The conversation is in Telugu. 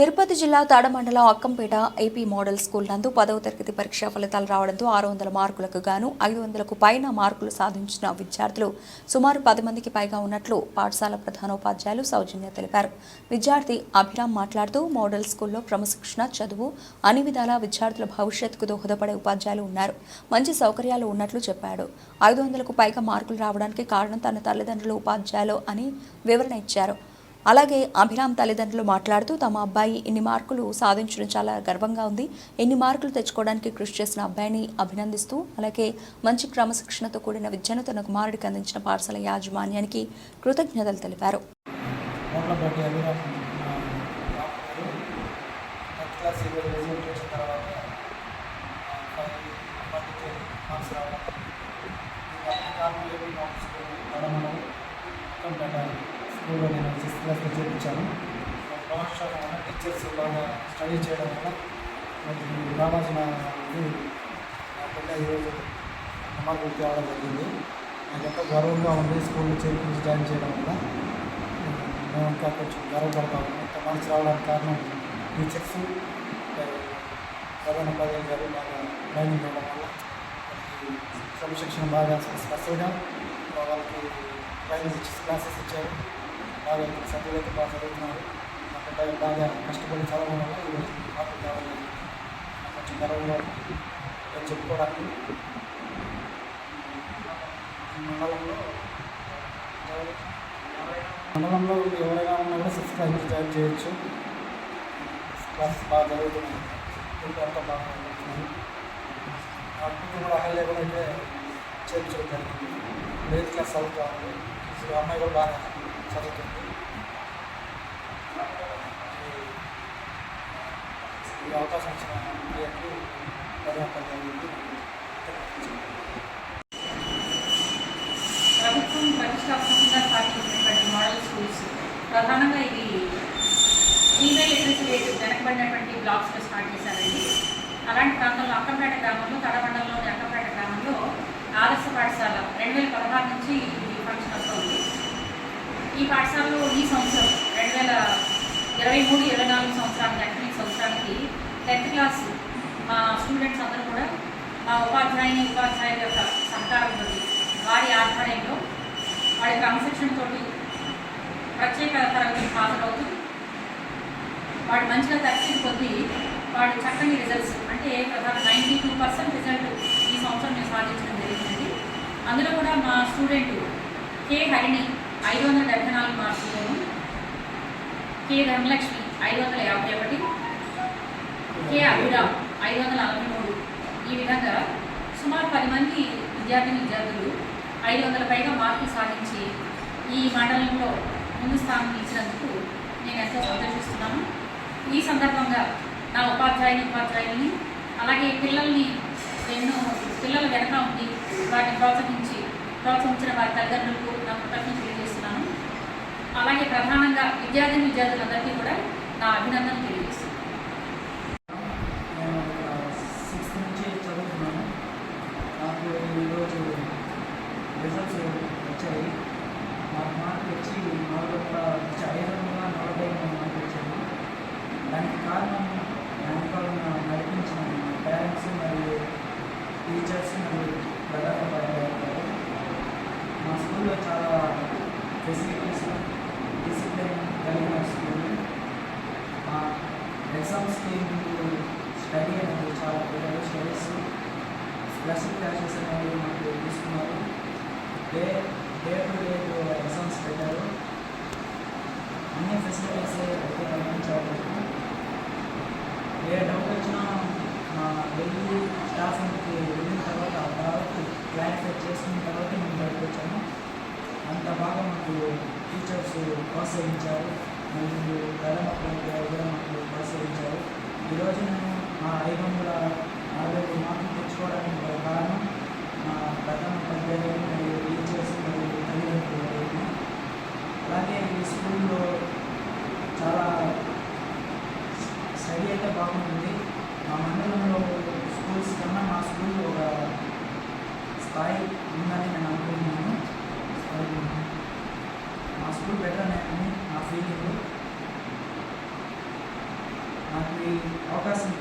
తిరుపతి జిల్లా తాడమండలం అక్కంపేట ఏపీ మోడల్ స్కూల్ నందు పదవ తరగతి పరీక్ష ఫలితాలు రావడంతో ఆరు వందల మార్కులకు గాను ఐదు వందలకు పైన మార్కులు సాధించిన విద్యార్థులు సుమారు పది మందికి పైగా ఉన్నట్లు పాఠశాల ప్రధానోపాధ్యాయులు సౌజన్య తెలిపారు. విద్యార్థి అభిరామ్ మాట్లాడుతూ మోడల్ స్కూల్లో క్రమశిక్షణ చదువు అన్ని విధాలా విద్యార్థుల భవిష్యత్తుకు దోహదపడే ఉపాధ్యాయులు ఉన్నారు. మంచి సౌకర్యాలు ఉన్నట్లు చెప్పాడు. ఐదు వందలకు పైగా మార్కులు రావడానికి కారణం తన తల్లిదండ్రులు ఉపాధ్యాయులు అని వివరణ ఇచ్చారు. అలాగే అభిరామ్ తల్లిదండ్రులు మాట్లాడుతూ తమ అబ్బాయి ఇన్ని మార్కులు సాధించడం చాలా గర్వంగా ఉంది. ఎన్ని మార్కులు తెచ్చుకోవడానికి కృషి చేసిన అబ్బాయిని అభినందిస్తూ అలాగే మంచి క్రమశిక్షణతో కూడిన విద్యను తన కుమారుడికి అందించిన పాఠశాల యాజమాన్యానికి కృతజ్ఞతలు తెలిపారు. స్కూల్లో నేను క్లాస్లో చేర్పించాను ప్రొఫెషన్ వల్ల టీచర్స్ బాగా స్టడీ చేయడం వల్ల నాకు రావాల్సిన నా పిల్ల ఈరోజు మార్కులు తేవడం జరిగింది. నాకు ఎంతో గర్వంగా ఉంది స్కూల్లో చేర్పించి జాయిన్ చేయడం వల్ల. మేము ఇంకా కొంచెం గర్వపడతాము ఇంత మార్క్స్ రావడానికి కారణం టీచర్స్. ప్రధాన ఉపాధ్యాయులు గారు బాగా ట్రైనింగ్ ఇవ్వడం వల్ల క్రమశిక్షణ బాగా స్పెషల్గా వాళ్ళకి ట్రైనింగ్ ఇచ్చి క్లాసెస్ ఇచ్చారు. బాగా ఇప్పుడు సభ్యులైతే బాగా చదువుతున్నారు. మా పిల్లలు బాగా కష్టపడి చదవడం వల్ల ఈరోజు మార్కులు కావాలి కొంచెం గర్వంగా నేను చెప్పుకోవడానికి మండలంలో మండలంలో ఎవరైనా ఉన్నా కూడా సిక్స్త్ క్లాస్ జాయిన్ చేయొచ్చు. క్లాసెస్ బాగా జరుగుతున్నాయి ఇంకా అంతా బాగా జరుగుతున్నాయి అప్పుడు కూడా అహల్య కూడా అయితే చేర్చడం జరిగింది. ఎయిత్ క్లాస్ చదువుతా ఉంది అమ్మాయి కూడా బాగా చదువుతుంది ఈ- అవకాశం ఇచ్చిన మీడియాకి ధన్యవాదాలు ప్రభుత్వం ప్రతిష్టాత్మకంగా స్థాపించినటువంటి మోడల్ స్కూల్స్ ప్రధానంగా ఇది ఫీమేల్ లిటరసీ రేట్ వెనకబడినటువంటి బ్లాక్స్లో స్టార్ట్ చేశారండి. అలాంటి ప్రాంతంలో అక్కంపేట గ్రామంలో తడమండలంలోని అక్కంపేట గ్రామంలో ఆదర్శ పాఠశాల రెండు వేల పదహారు నుంచి ఇది ఫంక్షన్ వస్తుంది. ఈ పాఠశాలలో ఈ సంవత్సరం రెండు వేల ఇరవై మూడు ఇరవై నాలుగు సంవత్సరానికి అకాడమిక్ సంవత్సరానికి టెన్త్ క్లాస్ మా స్టూడెంట్స్ అందరూ కూడా మా ఉపాధ్యాయుని ఉపాధ్యాయుల యొక్క సహకారంతో వారి ఆధ్వర్యంలో వారి క్రమశిక్షణతో ప్రత్యేక తరగతులకు హాజరవుతూ వాడు మంచిగా తర్ఫీ కొద్దీ వాడు చక్కని రిజల్ట్స్ అంటే ప్రధాన నైంటీ టూ పర్సెంట్ రిజల్ట్ ఈ సంవత్సరం మేము సాధించడం జరిగింది అందులో కూడా మా స్టూడెంట్ కే హరిణి ఐదు వందల డెబ్బై నాలుగు మార్కులను కె ధనలక్ష్మి ఐదు వందల యాభై ఒకటి కె అభిరామ్ ఐదు వందల నలభై మూడు. ఈ విధంగా సుమారు పది మంది విద్యార్థిని విద్యార్థులు ఐదు వందల పైగా మార్కులు సాధించి ఈ మండలంలో ముందు స్థానం ఇచ్చినందుకు నేను ఎంతో సంతోషిస్తున్నాను. ఈ సందర్భంగా నా ఉపాధ్యాయుని ఉపాధ్యాయుల్ని అలాగే పిల్లల్ని ఎన్నో పిల్లల వెనక ఉండి వాటిని ప్రోత్సహించి ప్రోత్సహించిన వారి తల్లిదండ్రులకు నా కృతజ్ఞతలు తెలియజేస్తున్నాను అలాగే ప్రధానంగా విద్యార్థిని విద్యార్థులందరికీ కూడా నా అభినందన తెలియజేస్తున్నాను. నేను సిక్స్త్ నుంచి చదువుతున్నాను. నాకు ఈరోజు రిజల్ట్స్ వచ్చాయి. నాకు మార్కులు వచ్చి నాలుగు వందల వచ్చి ఐదు వందల నలభై మార్కులు వచ్చాయి. దానికి కారణం వెనకాల నడిపించిన పేరెంట్స్ మరియు టీచర్స్ మరియు ప్రధాన మా స్కూల్లో చాలా ఫెసిలిటీస్ డిసిప్లిన్ కలిగిన స్టూడెంట్ మా ఎగ్జామ్స్కి స్టడీ అనేది చాలా పిల్లలు స్టడీస్ స్పెషల్ క్లాసెస్ అనేవి మాకు తీసుకున్నారు day day to day exams పెట్టారు అన్ని ఫెసిలిటీస్ అయితే అందించారు ఏ డౌట్ వచ్చినా మా వెళ్ళి స్టాఫ్ వెళ్ళిన తర్వాత ఆ తర్వాత క్లారిఫై చేసుకున్న తర్వాత మేము బయటకు వచ్చాము అంత బాగా మాకు టీచర్స్ ప్రోత్సహించారు మరియు కళ ఉపాధ్యాయులు కూడా మాకు ప్రోత్సహించారు ఈరోజు నేను మా ఐదు వందల అరవై ఐదు మార్కులు తెచ్చుకోవడానికి గల కారణం మా ప్రథమ ఉపాధ్యాయులు మరియు టీచర్స్ మరియు తల్లిదండ్రులు అలాగే ఈ స్కూల్లో చాలా స్టడీ అయితే బాగుంటుంది మా మండలంలో స్కూల్స్ కన్నా మా స్కూల్లో ఒక స్థాయి ఉందని నేను అనుకుంటున్నాను. మా స్కూల్ బెటర్ అని నా ఫీలింగ్ నాకు ఈ అవకాశం